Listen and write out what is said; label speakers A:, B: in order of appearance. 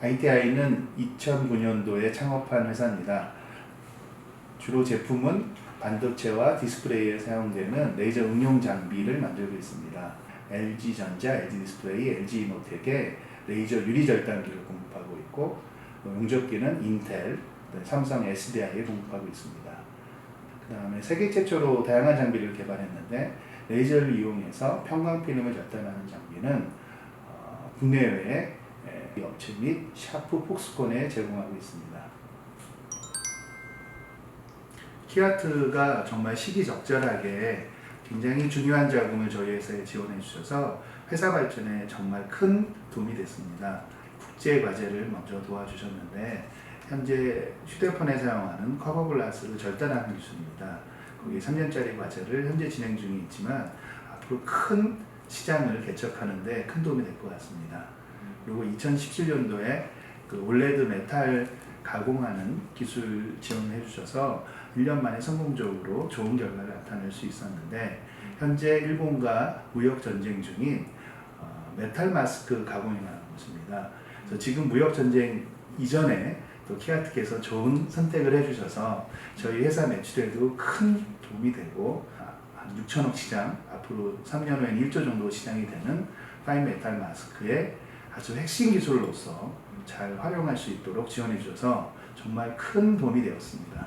A: ITI는 2009년도에 창업한 회사입니다. 주로 제품은 반도체와 디스플레이에 사용되는 레이저 응용 장비를 만들고 있습니다. LG전자, LG디스플레이, LG이노텍에 레이저 유리 절단기를 공급하고 있고 어, 용접기는 인텔, 삼성 SDI에 공급하고 있습니다. 그 다음에 세계 최초로 다양한 장비를 개발했는데 레이저를 이용해서 평광 필름을 절단하는 장비는 어, 국내외에 에, 업체 및 샤프 폭스콘에 제공하고 있습니다. 키아트가 정말 시기적절하게 굉장히 중요한 자금을 저희 회사에 지원해 주셔서 회사 발전에 정말 큰 도움이 됐습니다. 국제 과제를 먼저 도와주셨는데 현재 휴대폰에 사용하는 커버 글라스를 절단하는 기술입니다. 거기 3년짜리 과제를 현재 진행 중에 있지만 앞으로 큰 시장을 개척하는데 큰 도움이 될 것 같습니다. 그리고 2017년도에 그 올레드 메탈 가공하는 기술 지원을 해주셔서 1년 만에 성공적으로 좋은 결과를 나타낼 수 있었는데 현재 일본과 무역 전쟁 중인 어, 메탈 마스크 가공이라는 것입니다. 그래서 지금 무역 전쟁 이전에 또 키아트께서 좋은 선택을 해주셔서 저희 회사 매출에도 큰 도움이 되고 아, 한 6천억 시장 앞으로 3년 후엔 1조 정도 시장이 되는 파인 메탈 마스크의 아주 핵심 기술로서 잘 활용할 수 있도록 지원해 주셔서 정말 큰 도움이 되었습니다.